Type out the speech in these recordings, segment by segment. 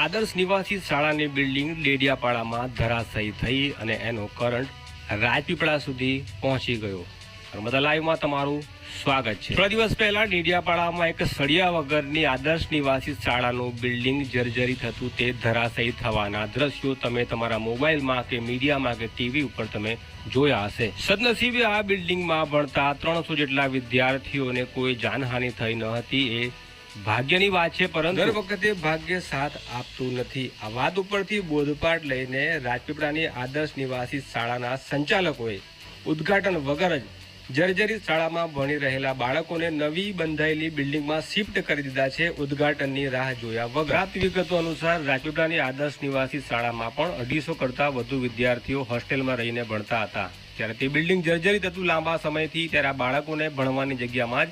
આદર્શ નિવાસી શાળાની બિલ્ડિંગ ડેડિયાપાડામાં ધરાશયી થઈ અને એનો કરંટ રાજપીપળા સુધી પહોંચી ગયો. નર્મદા લાઈવમાં તમારું સ્વાગત છે. થોડા દિવસ પહેલા ડેડિયાપાડામાં એક સળિયા વગરની આદર્શ નિવાસી શાળાનું બિલ્ડિંગ જર્જરી થતું તે ધરાશયી થવાના દ્રશ્યો તમે તમારા મોબાઈલમાં કે મીડિયામાં કે ટીવી ઉપર તમે જોયા હશે. સદનસીબે આ બિલ્ડિંગમાં ભણતા ત્રણસો જેટલા વિદ્યાર્થીઓને કોઈ જાનહાનિ થઈ ન હતી એ ભાગ્યની વાત છે, પરંતુ દર વખતે ભાગ્ય સાથ આપતું નથી. આ વાત ઉપરથી બોધપાઠ લઈને રાજપીપળાની આદર્શ નિવાસી શાળાના સંચાલકોએ ઉદ્ઘાટન વગર જ જર્જરિત શાળામાં ભણી રહેલા બાળકોને નવી બંધાયેલી બિલ્ડિંગમાં શિફ્ટ કરી દીધા છે. ઉદ્ઘાટનની રાહ જોયા વગર પ્રાપ્ત વિગતો અનુસાર રાજપીપળાની આદર્શ નિવાસી શાળામાં પણ અઢીસો કરતા વધુ વિદ્યાર્થીઓ હોસ્ટેલમાં રહીને ભણતા હતા. ત્યારે તે બિલ્ડિંગ જર્જરિત હતું લાંબા સમયથી. ત્યારે આ બાળકોને ભણવાની જગ્યામાં જ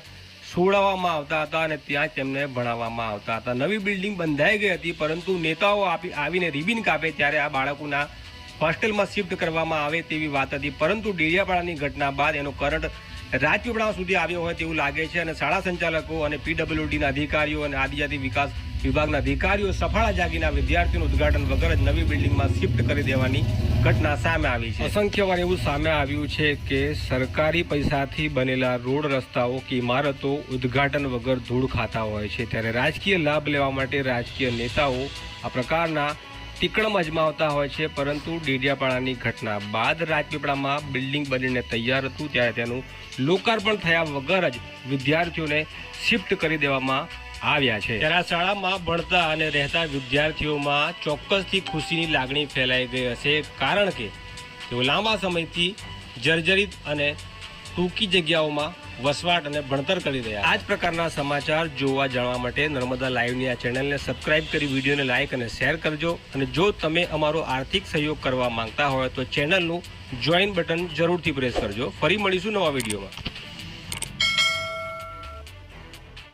સોડાવવામાં આવતા હતા અને ત્યાં તેમને ભણાવવામાં આવતા હતા. નવી બિલ્ડિંગ બંધાઈ ગઈ હતી, પરંતુ નેતાઓ આપી આવીને રિબિન કાપે ત્યારે આ બાળકોના હોસ્ટેલમાં શિફ્ટ કરવામાં આવે તેવી વાત હતી. પરંતુ ડેડિયાપાડાની ઘટના બાદ એનો કરંટ રાજપીપળા સુધી આવ્યો હોય તેવું લાગે છે અને શાળા સંચાલકો અને પીડબ્લ્યુડીના અધિકારીઓ અને આદિજાતિ વિકાસ વિભાગના અધિકારીઓ સફાળા જાગીના વિદ્યાર્થીઓનું ઉદ્ઘાટન વગર જ નવી બિલ્ડિંગમાં શિફ્ટ કરી દેવાની ઘટના સામે આવી છે. અસંખ્ય વાર એવું સામે આવ્યું છે કે સરકારી પૈસાથી બનેલા રોડ રસ્તાઓ કે ઇમારતો ઉદ્ઘાટન વગર ધૂળ ખાતા હોય છે. ત્યારે રાજકીય લાભ લેવા માટે રાજકીય નેતાઓ આ પ્રકારના તીકણમ અજમાવતા હોય છે. પરંતુ ડેડિયાપાડાની ઘટના બાદ રાજપીપળામાં બિલ્ડિંગ બનીને તૈયાર હતું. ત્યારે તેનું લોકાર્પણ થયા વગર જ વિદ્યાર્થીઓને શિફ્ટ કરી દેવામાં આવ્યા છે. ત્યારે આ શાળામાં ભણતા અને રહેતા વિદ્યાર્થીઓમાં ચોક્કસથી ખુશીની લાગણી ફેલાઈ ગઈ હશે કારણ કે તેઓ લાંબા સમયથી જર્જરિત અને ટૂંકી જગ્યાઓમાં વસવાટ અને ભણતર કરી રહ્યા આ જ પ્રકારના સમાચાર જોવા જાણવા માટે નર્મદા લાઈવની આ ચેનલને સબસ્ક્રાઇબ કરી વિડીયોને લાઇક અને શેર કરજો. અને જો તમે અમારો આર્થિક સહયોગ કરવા માંગતા હોય તો ચેનલનું જોઈન બટન જરૂરથી પ્રેસ કરજો. ફરી મળીશું નવા વિડીયોમાં.